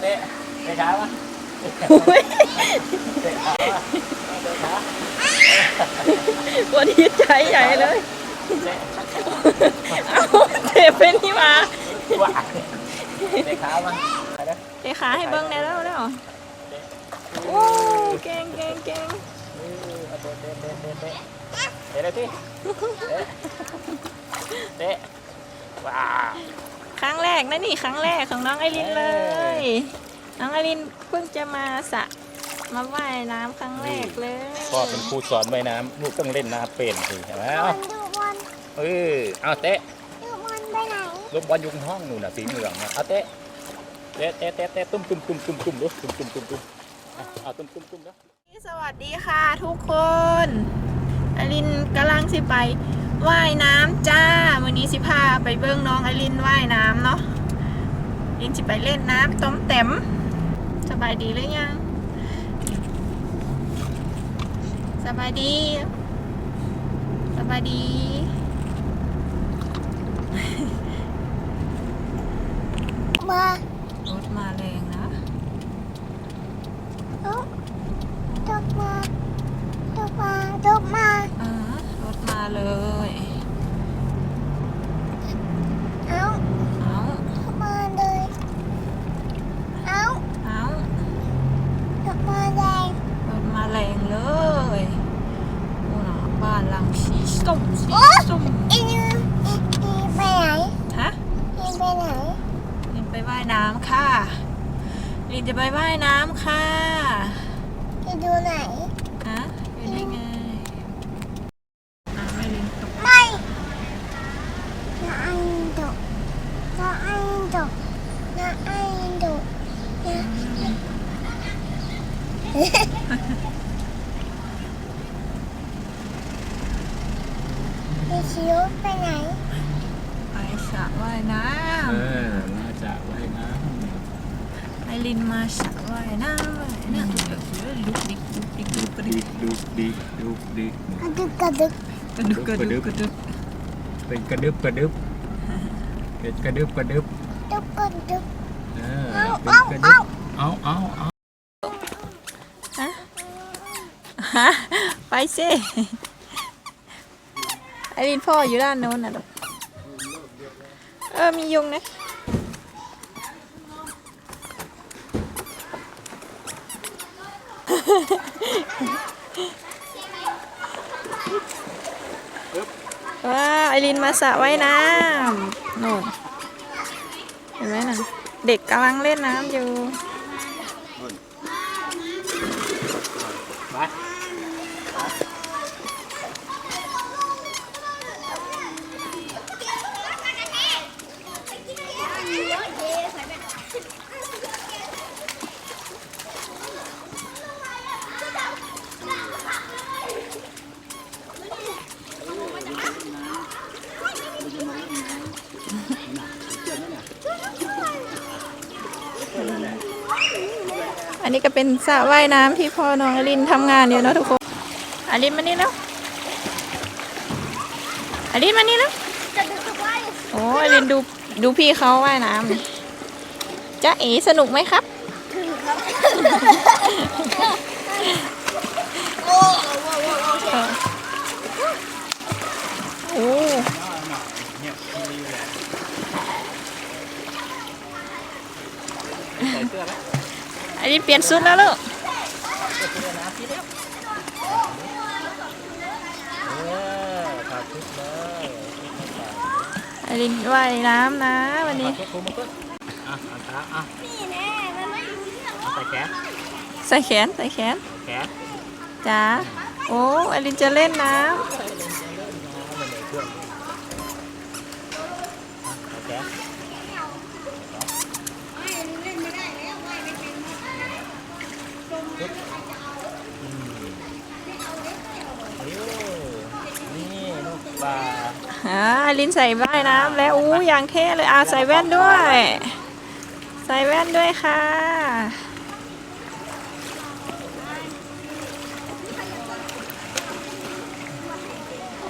เตะเตะขาวะอุ้ยเตะขาวะเตะขาวันนี้ใจใหญ่เลย เตะเอาเทไปนี่มาว้าเตะขาวะไปนะเตะขาให้เบิ้งแน่แล้วแล้วโอ้เก่งเก่งเก่งเออเอาเตะเตะเตะเตะเตะเตะเลยที่เตะเตะว้า ครั้งแรกนะนี่ครั้งแรกของน้องไอรินเลย น้องไอรินเพิ่งจะมาสระมาว่ายน้ำครั้งแรกเลยพ่อเป็นครูสอนว่ายน้ำลูกต้องเล่นน้ำเป็นสิใช่ไหมบอเอ้าลดูบอลเออเอาเตะดูบอลไปไหนลูกบอลอยุงห้องนู่นน่ะสีเหลืองนะเอาเตะเตะเตะเตะเตะตุ้มตุ้มตุ้มตุ้มตุ้มดูตุ้มตุ้มตุ้มตุ้มเอาเอาตุ้มตุ้มตุ้มนะ สวัสดีค่ะทุกคนไอรินกำลังสิไป ว่ายน้ำจ้าวันนี้สิพาไปเบิ้งน้องไอรินว่ายน้ำเนาะลินสิไปเล่นน้ำต้มเต็มสบายดีหรือยัง สบายดี สบายดีมารถมาแรงนะเอ้าตกมาตกมาตกมาอ่ารถมาเลย เอ้า เอา ตกมาเลยเอ้า เอา ตกมาแดง รถมาแรงเลยโอ้น่ะบ้านหลังสีส้มสีส้ม อีนี่อีอีไปไหน ฮะ อีไปไหน ลินไปว่ายน้ำค่ะลินจะไปว่ายน้ำค่ะ อีดูไหน ฮะอยู่ได้ไงอะไม่ลินตก ไม่น้าอันโดน้าอันโดน้าอันโดน้าอีชิวไปไหน ไปสระว่ายน้ เออน่าจะว่ายน้ำไอลินมาสระว่ายน้ำว่ายน้ำเดี๋ยวเดี๋ยวลุกดิกลุกดิกลุกำ ดิก ดูดี ดูดีกระดึกกระดึกกระดึกกระดึกกระดึกเป็นกระดึบกระดึบเป็นกระดึบกระดึบดึกกระดึกเออเอาเป็นกระเอาดึเอาบเอาเอาเอาฮะฮะไปสิไอลินพ่ออยู่ด้านโน้นน่ะลูกเออมียุงนะ ว้าไอรินมาสระว่ายน้ำโน่นเห็นไหมนะเด็กกำลังเล่นน้ำอยู่ นี้ก็เป็นสระว่ายน้ำที่พ่อน้องอลินทำงานอยู่เนาะทุกคนอลินมานี่แล้วอลินมานี่แล้วกระโอ้อลินดูดูพี่เขาว่ายน้ำนี่จ๊ะเอ๋สนุกไหมครับ โอ้ โอ้ เนี่ยมีอยู่แหละใส่เสื้อไหม อลินเปลี่ยนชุดแล้วลูกเออขาดทุกเลยอลินว่ายน้ำนะวันนี้ขาดทุกคุมมาขึ้นอะอะตาอะนี่แน่มันไม่รู้เรื่องเอาใส่แขนใส่แขนใส่แขนแขนจ้าโอ้อลินจะเล่นน้มันในเครื่องเอาแขน นี่ลูกปลาำอ่าอลินใส่ว่ายน้ำแล้วอู้ยางเท่เลยอาใส่แว่นด้วย ใส่แว่นด้วยค่ะ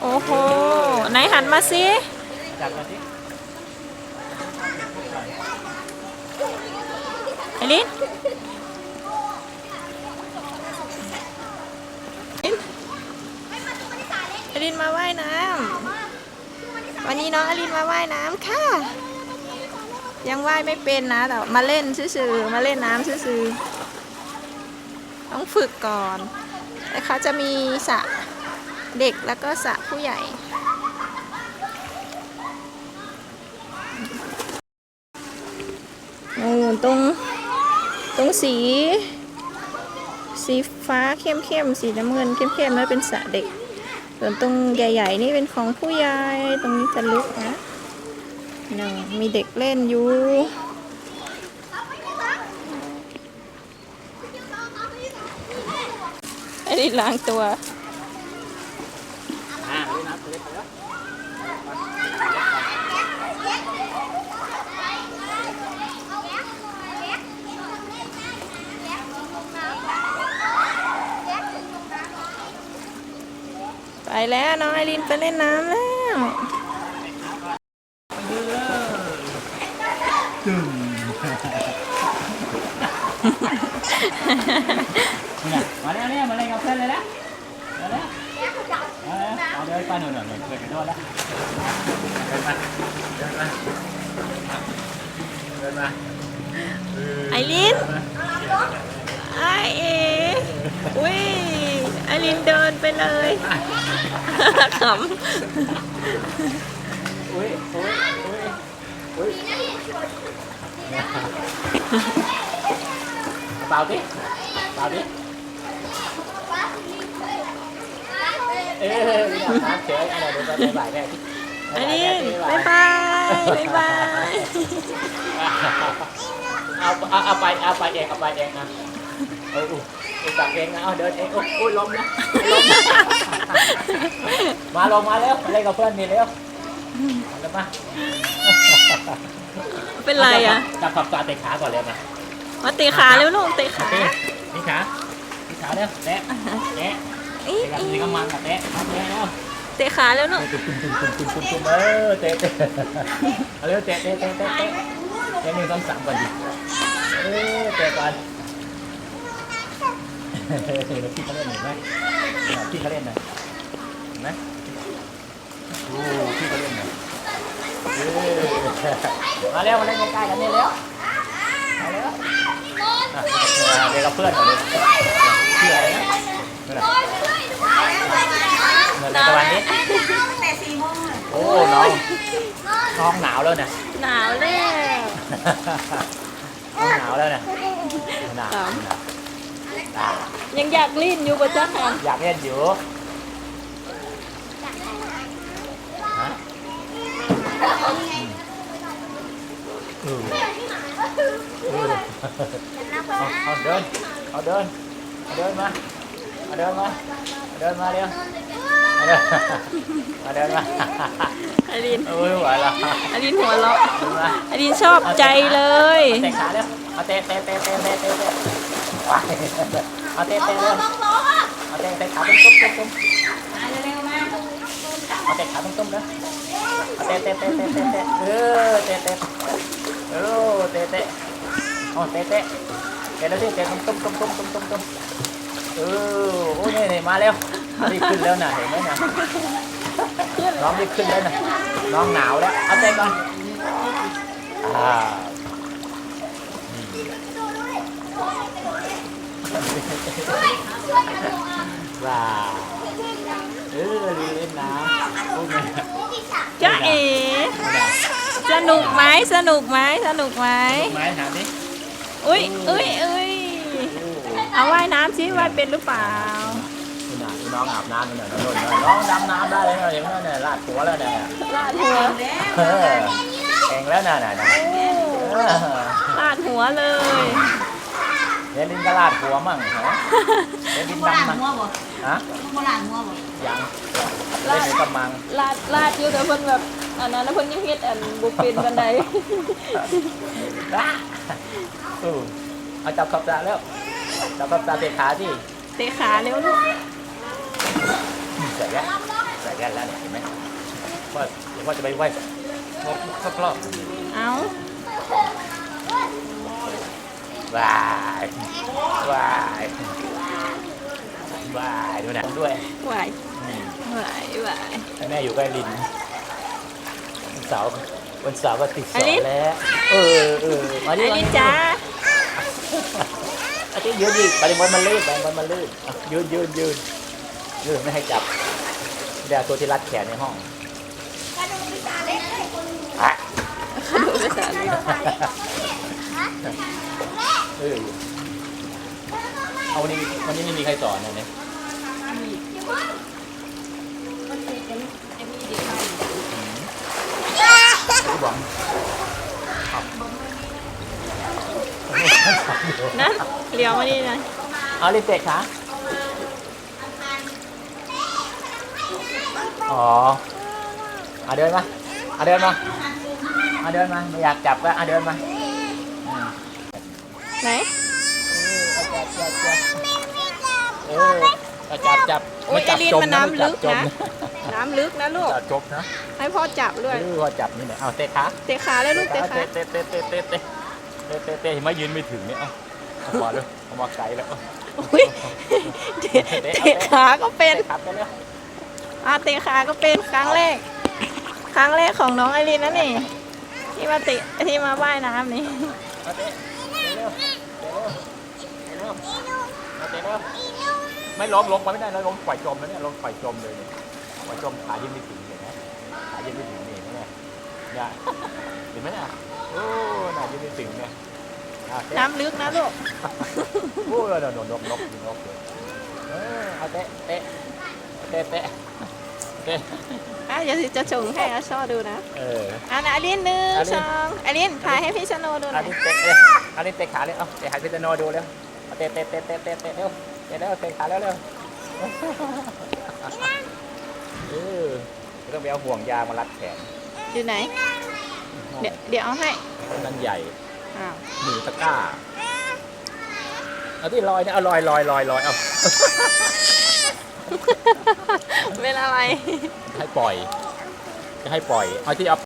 โอ้โหไหนหันมาสิจับมาสิไอลินไอลินมาว่ายน้ำ นี้น้องอลินมาว่ายน้ำค่ะ ยังว่ายไม่เป็นนะ แต่มาเล่นซื่อๆมาเล่นน้ำซื่อๆต้องฝึกก่อนแต่เขาจะมีสระเด็กแล้วก็สระผู้ใหญ่โอ้ตรง ตรงสี สีฟ้าเข้มๆ สีน้ำเงินเข้มๆนั่นเป็นสระเด็ก ส่วนตรงใหญ่ ๆ นี่เป็นของผู้ใหญ่ตรงนี้จะลุกนะนี่มีเด็กเล่นอยู่ไอ้นี่ล้างตัว อ่าเล่นน้ำเล่นไปแล้ว ไป แล้วน้องไอรินไปเล่นน้ำแล้วนี่นะมาแล้วเนี่ยมาเล่นกับเพื่อนเลยนะมาแล้วมาแล้วเอาเดินไปหน่อยหน่อยหน่อยเพื่อนกันโดนแล้วเดินมาเดินมาเดินมาไอรินไอเออุ้ยไอรินเดิน เลยขอุ้ยอุ้ยอุ้ยอุ้ยเปล่าดิเปล่าดิเอออยากน้ำเฉยอะไรเดี๋ยวไปบ่ายแม่ที่ำไอรินบายบายบายบายเอาเอาเอาไปเอาไปเองเอาไปเองนะ เอออุ้ยจับเองนะเอาเดินเองโอ้ยโอ้ยล้มนะล้มนะมาลงมาเร็วมาเล่นกับเพื่อนนี่เร็วมาเร็วมาเป็นไรอะจับขับตาเตะขาก่อนเลยมามาเตะขาเร็วลูกเตะขาเตะนี่ขานี่ขาเร็วเตะเตะเตะกันนี่ก็มันกับเตะมาเตะเร็วเตะขาเร็วลูกตุ้มตุ้มตุ้มตุ้มตุ้มตุ้มตุ้มเออเตะเตะเอาเร็วเตะเตะเตะเตะเตะหนึ่งสองสามก่อนดิเออเตะก่อน พี่เขาเล่นเห็นไหมพี่เขาเล่นนะเห็นไหมโอ้พี่เขาเล่นนะเออมาเร็วมาเล่นใกล้ๆกันนี่เร็วมาเร็วเดี๋ยวเราเพื่อนก่อนเลยชื่ออะไรนะนั่นน่ะเงินในตะวันนี้โอ้น้องน้องหนาวแล้วนะหนาวแล้วหนาวแล้วนะหนาว ยังอยากลิ้นอยู่ประจักษ์ค่ะอยากเล่นอยู่ฮะอืมเออเอาเอาเดินเอาเดินเอาเดินมาเอาเดินมาเอาเดินมาเร็วเอาเดินเอาเดินมาไอรินโอ้ยไหวละไอรินหัวเราะเดินมาไอรินชอบใจเลย เอาเตะขาเร็วเอาเตะเตะเตะเตะเตะ เตะเอาเตะเตะเร็วเอาเตะเตะขาตุ้มตุ้มตุ้มตุ้มเอาเตะขาตุ้มตุ้มเร็วเอาเตะเตะเตะเตะเตะเตะเออเตะเตะเออเตะเตะเอาเตะเตะเตะแล้วสิเตะตุ้มตุ้มตุ้มตุ้มตุ้มตุ้มตุ้มเออโอ้ยนี่นี่มาเร็วรีบขึ้นแล้วนะเห็นไหมนะน้องรีบขึ้นแล้วนะน้องหนาวแล้วเอาเตะก่อนอ่า ว้าวเออเล่นน้ำพวกนี้จ้าเอ๋สนุกไหมสนุกไหมสนุกไหมไม้ถามดิอุ้ยอุ้ยอุ้ยโอ้เอาว่ายน้ำสิว่ายเป็นหรือเปล่าคุณน่ะคุณน้องอาบน้ำกันหน่อยนะนุ่นน้องดำน้ำได้เลยนะอย่างนั้นน่ะลาดหัวแล้วเนี่ยลาดหัวเออเก่งแล้วน่ะน่ะน่ะเออลาดหัวเลย เดี๋ยวลินก็ลาดหัวมั่งฮะเดี๋ยวลินโบราณดำมั่งหัวบ่ฮะโบราณหัวบ่ยังเล่นในกำมังลาดลาดอยู่แต่เพิ่นแบบอันนั้นแล้วเพิ่นยังเฮ็ดอันบุเป็นบันไดอะเออเอาจับขอบตาแล้วจับขอบตาเตะขาสิเตะขาเร็วลูกใส่แว่นใส่แว่นแล้วเนี่ยเห็นไหมว่าเดี๋ยวว่าจะไปไหว้งบสักรอบเอา วายวายวายดูหนังด้วยไหวอืมไหวไหวแม่อยู่ใกล้ลินวันเสาร์วันเสาร์ก็ติดสออลินนแล้วเออเออมาอัดินมานี้ดิจ้าอาทิตย์ยืนดิไปบอลมันลื่นไปบอลมันลื่นอะยืนยืนยืนยืนไม่ให้จับเดี๋ยวเอาตัวที่รัดแขนในห้องอะดูภาษาลินเออเอาวันนี้วันนี้ไม่มีใครสอนนะเนี่ยพี่บอมนั่นเลี้ยวมานี่นะเอาลิเตะขาอ๋อเอาเดินมาเอาเดินมาเอาเดินมาไม่อยากจับก็เอาเดินมา ไหนเออเอาจับจับอุ๊ยจับไอ้ลิ้นจมมันนะน้ำไม่จับลึกจมนะ น้ำลึกนะลูกจับจมนะ ให้พ่อจับด้วยเออพอจับนี่แหละเอาเตะขา เตะขาเลยลูกเตะขาเตะเตะเตะเตะเตะเตะเตะเตะเตะเห็นไหมยืนไม่ถึงเนี่ยเอาเอามาเลยเอามาไกลแล้วเอาอุ้ยเตะเตะขาก็เป็นเตะขาไปเลยอะเตะขาก็เป็นครั้งแรก ครั้งแรกของน้องไอรินนะนี่ ที่มาเตะที่มาว่ายน้ำนี่ ไม่ล้มลงไปไม่ได้นะล้มปล่อยจมแล้วเนี่ยล้มปล่อยจมเลยเนี่ยปล่อยจมขายืนไม่ถึงเห็นไหมขายืนไม่ถึงนี่เห็นไหมเนี่ยเห็นไหมเนี่ยโอ้น่ายืนไม่ถึงเนี่ยอะเตะน้ำลึกนะลูกโอ้ยนกนกนกนกนกเลยเออเอาเตะเตะเตะเตะเตะอะเดี๋ยวสิจะชงให้อาชอดูนะ เอออะนะอรินหนึ่งสองอรินถ่ายให้พี่ชโนดูหน่อย เตะเลยอันนี้เตะขาเลยเอาเตะหายพิจโนดูเร็วเอาเตะเตะเตะเตะเตะเตะเร็วเตะเร็วเตะขาเร็วเร็วเออต้องไปเอาห่วงยางมารัดแขนอยู่ไหน เดี๋ยวเดี๋ยวเอาให้นั่นใหญ่อ้าวหนีตะกร้าเอาที่ลอยเนี่ยเอาลอยลอยลอยลอยเอาเป็นอะไรให้ปล่อยจะให้ปล่อยเอาที่เอา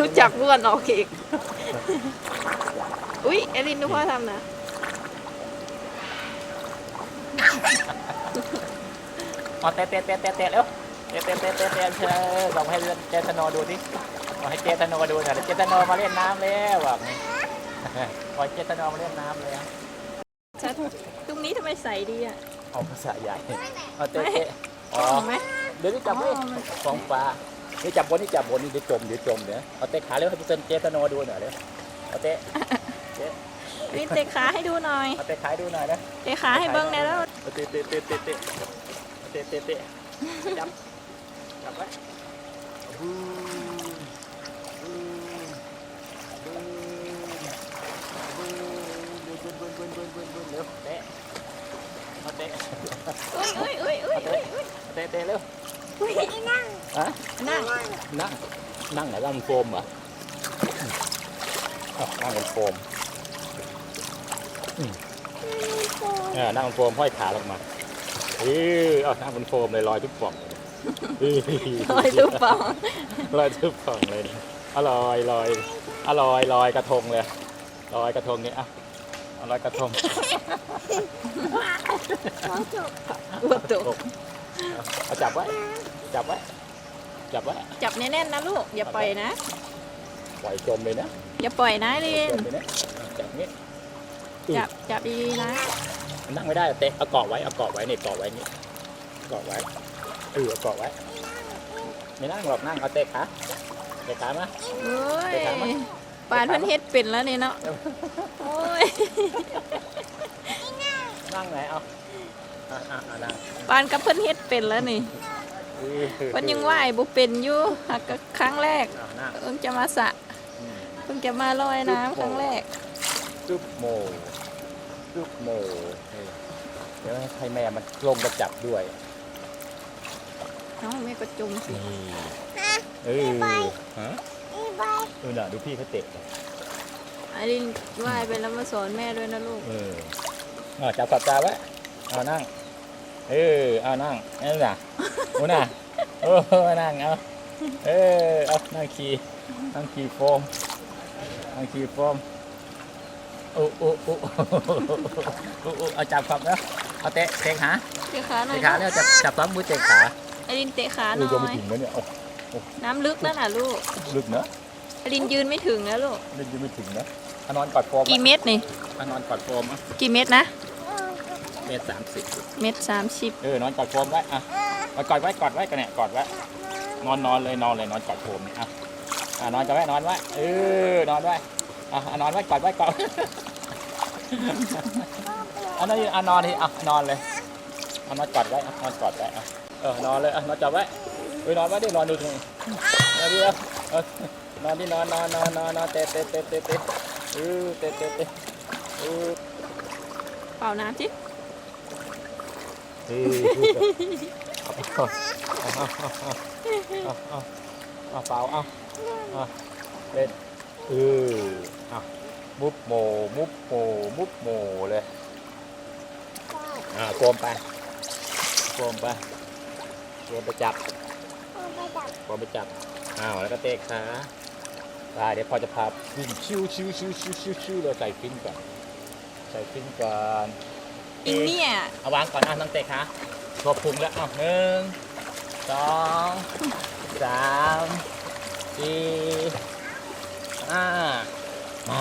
รู้จักบ้วนออกอีก อุ๊ยไอรินดูพ่อทำนะ เอาเตะเตะเตะเตะเตะเร็วเตะเตะเตะเตะเตะเธอลองให้เจตโนดูดิลองให้เจตโนดูหน่อยเจตโนมาเล่นน้ำแล้วแบบนี้ปล่อยเจตโนมาเล่นน้ำเลยชัดตรงนี้ทำไมใสดีอะเอาภาษาใหญ่เอาเตะเตะอ๋อเห็นไหมเดี๋ยวนี้จับไว้อ๋อมันฟองฟ้านี่จับบนนี่จับบนนี่เดี๋ยวจมเดี๋ยวจมเดี๋ยวเอาเตะขาเร็วให้เจตโนดูหน่อยเร็วเอาเตะ เตะรินเตะขาให้ดูหน่อยเอาเตะขาให้ดูหน่อยนะเตะขาให้เบิ้งในอยแล้วเอาเตะเตะเตะเตะเตะเอาเตะเตะเตะจับจับไว้บูมบูมบูมบูมบูมบูมบูมบูมบูมบูมเร็วเตะเอาเตะอุ้ยอุ้ยอุ้ยอุ้ยอุ้ยเอาเตะเตะเร็วอุ้ยฮะนั่งนั่งนั่งไหนนั่งบนโฟมเหรออ้าวนั่งบนโฟม เออนั่งบนโฟมห้อยขาลงมาเออเอานั่งบนโฟมเลยลอยทุกป่องเลยเออลอยลูกปองลอยทุกป่องเลยอร่อยลอยอร่อยลอยกระทงเลยลอยกระทงนี่อะเอาลอยกระทงปวดตัวเอาเอาจับไว้ จับไว้ จับไว้ จับแน่นๆนะลูก อย่าปล่อยนะ ปล่อยจมเลยนะ อย่าปล่อยนะลินจมเลยนะ จับงี้จับจับดีๆนะนั่งไม่ได้เตะเอาเกาะไว้เอาเกาะไว้นี่เกาะไว้นี่เกาะไว้เออเอาเกาะไว้ไม่นั่งหรอกนั่งเอาเตะขาเตะขามาโอ้ยเตะขามาปานเพันเฮ็ดเป็นแล้วนี่เนาะโอ้ยนั่งไหนเอาอะอะอะนั่งปานกับเพิ่นเฮ็ดเป็นแล้วนี่อือเพิ่นยังว่ายบ่เป็นอยู่หักก็ครั้งแรกเอานั่งเพิ่งจะมาสระอืมเพิ่งจะมาลอยน้ำครั้งแรกจุ๊บโม จุ๊บโมเออเดี๋ยวให้แม่มันลงมาจับด้วยเอ้าแม่ก็จมสินี่เออฮะเออน่ะดูพี่เขาเตะไอรินว่ายไปแล้วมาสอนแม่ด้วยนะลูก เออเอาจับสับตาไว้เอานั่ง เออเอานั่งนั่นน่ะโอ้น่ะโอ้นั่งเอาเออเอานั่งขี่นั่งขี่โฟมนั่งขี่โฟม โอ้โอ้โอ้โอ้โอ้เอาจับขับแล้วเอาเตะเตะขาเตะขาหน่อยเตะขาแล้วจับจับซ้อมมือเตะขาอลินเตะขาหน่อยจะไม่ถึงแล้วเนี่ยน้ำลึกนั่นน่ะลูกลึกนอะอลินยืนไม่ถึงนะลูกเล่นยังไม่ถึงนะนอนกอดโฟมกี่เม็ดนี่อนอนกอดโฟมอะกี่เม็ดนะเมตรสามสิบเม็ดสามสิบเออนอนกอดโฟมไว้อะมากอดไว้กอดไว้กันเนี่ยกอดไว้นอนนอนเลยนอนเลยนอนกอดโฟมเนี่ยอะอะนอนกันไว้นอนไว้เออนอนไว้ อะอะนอนไว้กอดไว้กอดอันนั้นอะนอนทีอะนอนเลยเอานอนกอดไว้อะนอนกอดไว้อะเออนอนเลยอะนอนจับไว้เออนอนไว้ดินอนดูทีนอนดิเอาเออนอนดินอนนอนนอนนอนนอนเตะเตะเตะเตะเตะเออเตะเตะเตะเออเป่าน้ำสิเออเอาเอาเอาเอาเอาเปล่าเอาเอาเล่นเออเอามุบโมมุบโมมุบโมเลยอ่าโกมไปโกมไปโกมไปจับพอไปจับอ้าวแล้วก็เตะขาได้เดี๋ยวพอจะพาวิ่งชิวชิวชิวชิวชิวชิวเราใส่ฟินก่อนใส่ฟินก่อนอินเนี่ยเอาวางก่อนอะน้องเตะขาตัวพุงแล้วอ้าวหนึ่งสองสามสี่ห้า มา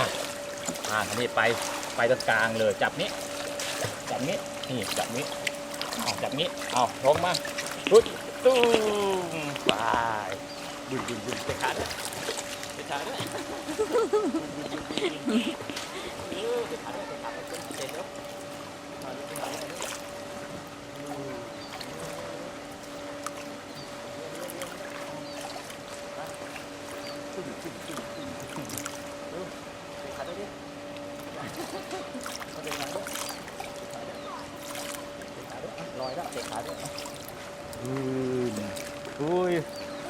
อ่าทีนี้ไปไปตรงกลางเลยจับนี้ จับนี้นี่จับนี้เอาจับนี้เอาลงมาตุ้ยตุ้มไปดึงดึงดึงเตะขาด้วยเตะขาด้วย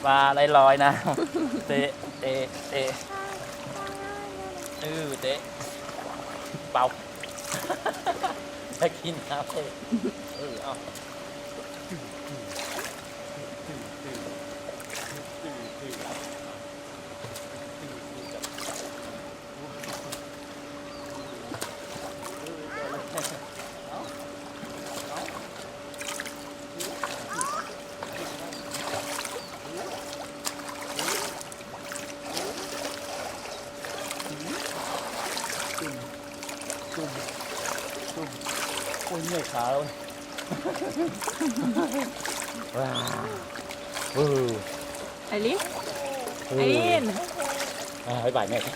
ปลาลอยๆนะ เตะ เตะ เตะเออเตะ เป่าจะกินน้ำเตะเออเอา ขาแล้วว้าวเออไอรินเอไออรินอ่าไปบ่ายแม่ที่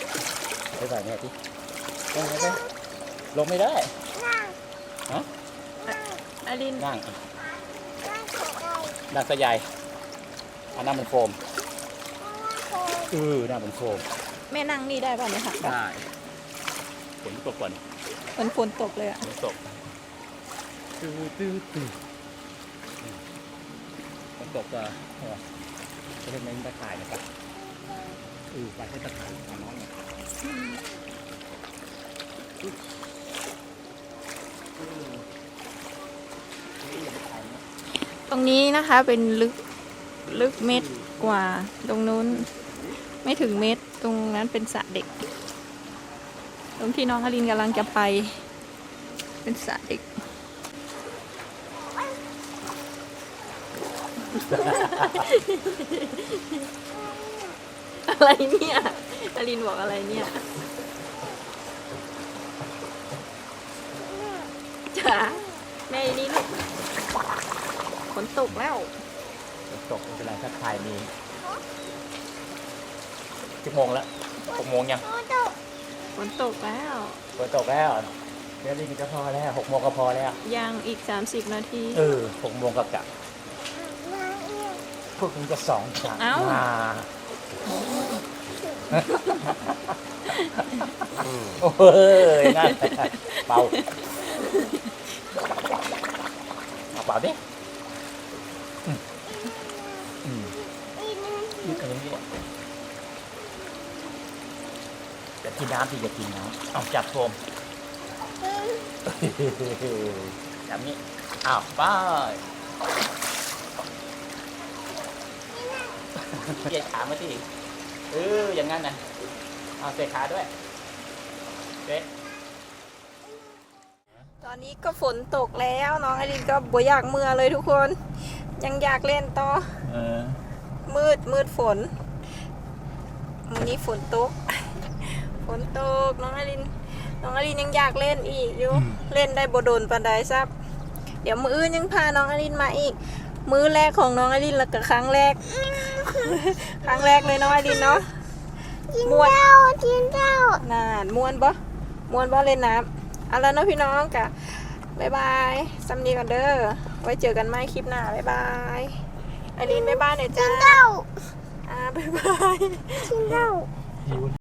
ไปบ่ายแม่ที่ลงไม่ได้ลงไม่ได้ไอรินนั่งดักสะใหญ่อันนั้นมันโฟมเออนั่นมันโฟมแม่นั่งนี่ได้ป่ะเนี่ยค่ะได้ฝนตกก่อนฝนฝนตกเลยอะ ฝนตก ตื้อตื้อตื้อฝนตกก็เออจะเล่นในตะข่ายนะครับเออไปให้ตะข่ายมาน้องหน่อยตรงนี้นะคะเป็นลึกลึกเม็ดกว่าตรงนู้น ไม่ถึงเม็ดตรงนั้นเป็นสระเด็ก ตรงที่น้องอลินกำลังจะไป เป็นสระเด็ก อะไรเนี่ยอลินบอกอะไรเนี่ยจ๋าแม่นี่ลูกฝนตกแล้วฝนตกไม่เป็นไรถ้าถ่ายมีกี่โมงแล้วหกโมงยังฝนตกแล้วฝนตกแล้วเดี๋ยวนี้ก็พอแล้วหกโมงก็พอแล้ว ยังอีก30นาที เออหกโมงก็กลับ พวกมึงจะสองครั้งเอ้ามาโอ้ยนั่นเบาเอาเบาดิอืมอืมอืมอันนี้จะกินน้ำที่จะกินน้ำเอาจับโฟม จับนี้อ้าวไป เหยียดขามาที่เอออย่างงั้นนะเอาเตะขาด้วยเตะอนนี้ก็ฝนตกแล้วน้องไอรินก็บ่อยากเมื่อเลยทุกคน ยังอยากเล่นต่อเออมืดมืดฝนวันนี้ฝนตก ฝนตกน้องไอรินน้องไอรินยังอยากเล่นอีกอยู่เล่นได้บ่โดนปานใดซับเดี๋ยวมืออื่นยังพาน้องไอรินมาอีก มือแรกของน้องไอรินแล้วก็ครั้งแรก ครั้งแรกเลยน้องไอรินเนาะกินม่วนเจ้ากินเจ้านานม่วนบ่ม่วนบ่เล่นน้ำเอาแล้วเนาะพี่น้องกะบ๊ายบายซัมนีก่อนเด้อไว้เจอกันใหม่คลิปหน้าบ๊ายบายไอรินบ๊ายบายหน่อยกิจ้านเจ้าอ่าบ๊ายบาย กินเจ้าหิว